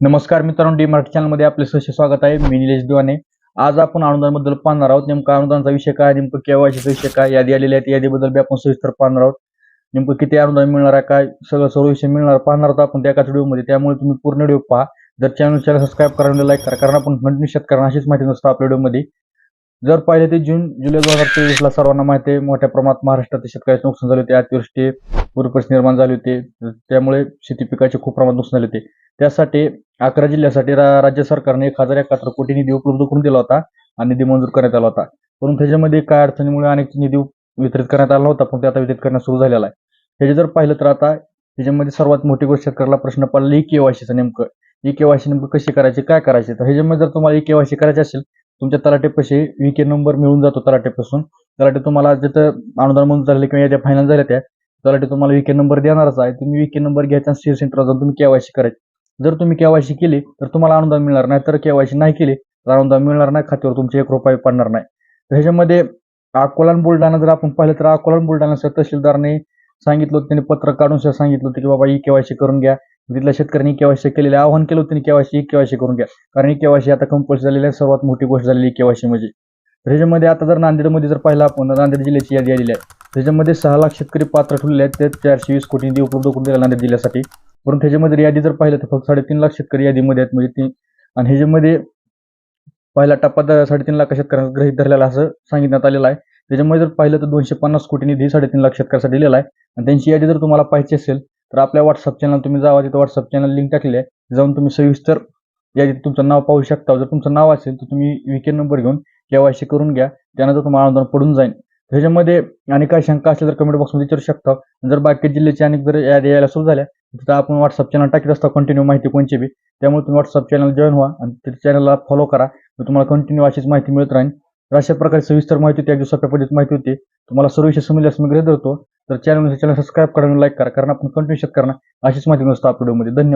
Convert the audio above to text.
नमस्कार मित्रांनो डी मराठी चॅनलमध्ये आपले सहर्ष स्वागत आहे. मी निलेश दिवाने. आज आपण अनुदानबद्दल पाहणार आहोत. नेमकं अनुदानचा विषय काय नेमकं केवायसीचा विषय काय यादी आलेली आहे यादीबद्दल बी आपण सविस्तर पाहणार आहोत. नेमकं किती अनुदान मिळणार आहे काय सगळं सर्व विषय मिळणार पाहणार आहोत आपण त्या एकाच व्हिडिओमध्ये. त्यामुळे तुम्ही पूर्ण व्हिडिओ पहा. जर चॅनल चॅनल सबस्क्राईब करा लाईक करा. कारण आपण कंटिन्यू शेतकऱ्यांना अशीच माहिती नसतं आपल्या व्हिडिओमध्ये. जर पाहिले ते जून जुलै दोन हजार तेवीसला सर्वांना माहिती आहे मोठ्या प्रमाणात महाराष्ट्रातील शेतकऱ्याचे नुकसान झाले होते. अतिवृष्टी पूरपरिस्थिती निर्माण झाली होती. त्यामुळे शेती पिकाचे खूप प्रमाणात नुकसान झाले होते. त्यासाठी अकरा जिल्ह्यासाठी रा- राज्य सरकारने एक हजार एकाहत्तर कोटी निधी उपलब्ध करून दिला होता आणि निधी मंजूर करण्यात आला होता. परंतु त्याच्यामध्ये काय अडचणीमुळे अनेक निधी वितरित करण्यात आला होता पण ते आता वितरित करणं सुरू झालेला आहे. हे जर पाहिलं तर आता त्याच्यामध्ये सर्वात मोठी गोष्ट शेतकऱ्याला प्रश्न पडला ई केवायसीचं नेमकं. ई केवायसी नेमकं कशी करायची काय करायचे? तर ह्याच्यामध्ये जर तुम्हाला ई केवायसी करायची असेल तुमच्या तलाटेपाशी वी के नंबर मिळून जातो तलाटेपासून तलाटे तुम्हाला जिथं अनुदान मंजूर झाले किंवा याद्या फायनल झाल्या त्या तलाटे तुम्हाला वी के नंबर देणारच आहे. तुम्ही वी के नंबर घ्यायचा सी सेंटरला जाऊन तुम्ही केवायसी करायची. जर तुम्ही केवायसी केली तर तुम्हाला अनुदान मिळणार नाही. तर केवायसी नाही केली तर अनुदान मिळणार नाही. खात्यावर तुमचे एक रुपये पडणार नाही. तर ह्याच्यामध्ये अकोला बुलढाणा जर आपण पाहिलं तर अकोला आणि बुलढाणा तहसीलदारने सांगितलं होतं. त्यांनी पत्र काढून सुद्धा सांगितलं होतं की बाबा ई केवायसी करून घ्या. तिथल्या शेतकऱ्यांनी केवायसी केलेले आवाहन केलं होतं केवायसी ई केवायसी करून घ्या. कारण ई केवायसी आता कंपल्सरी झालेली आहे. सर्वात मोठी गोष्ट झालेली केवायसी म्हणजे. तर ह्याच्यामध्ये आता जर नांदेडमध्ये जर पाहिलं आपण नांदेड जिल्ह्याची यादी आलेली आहे. त्याच्यामध्ये सहा लाख शेतकरी पात्र ठेवलेले आहेत. ते चारशे वीस कोटी निधी उपलब्ध करून दिला नांदेड जिल्ह्यासाठी. परंतु ह्याच्यामध्ये यादी जर पाहिलं तर फक्त साडेतीन लाख शेतकरी यादीमध्ये आहेत. म्हणजे ती आणि ह्याच्यामध्ये पहिला टप्पा द- साडेतीन लाख शेतकऱ्यांना गृहीत धरलेला असं सांगितण्यात आलेलं आहे. त्याच्यामध्ये जर पाहिलं तर दोनशे पन्नास कोटी निधी साडेतीन लाख शेतकऱ्यासाठी दिलेला आहे. आणि त्यांची यादी जर तुम्हाला पाहिजे असेल तर आपल्या व्हॉट्सअप चॅनल तुम्ही जावा. तिथं व्हॉट्सअप चॅनल लिंक टाकली आहे. जाऊन तुम्ही सविस्तर यादीत तुमचं नाव पाहू शकता. जर तुमचं नाव असेल तर तुम्ही विकेंड नंबर घेऊन केवायसी करून घ्या. त्यानंतर तुम्हाला अनुदान पडून जाईल. त्याच्यामध्ये आणि काय शंका असेल तर कमेंट बॉक्समध्ये विचारू शकता. जर बाकी जिल्ह्याची अनेक जर यादी यायला सुरू झाल्या तिथं आपण व्हॉट्सअप चॅनल टाकत असतो कंटिन्यू माहिती कोणची बी. त्यामुळे तुम्ही व्हॉट्सअप चॅनल जॉईन व्हा आणि त्या चॅनलला फॉलो करा. मग तुम्हाला कंटिन्यू अशीच माहिती मिळत राहील तर अशा प्रकारे सविस्तर माहिती होती अगदी सोप्या पद्धतीत माहिती होती. तुम्हाला सर्व विषय समजल्यास मी ग्रह धरतो. तर चॅनल चॅनल सबस्क्राईब करा आणि लाईक करा कारण आपण कंटिन्यू शेत अशीच माहिती नसतो आपल्या व्हिडिओमध्ये धन्यवाद.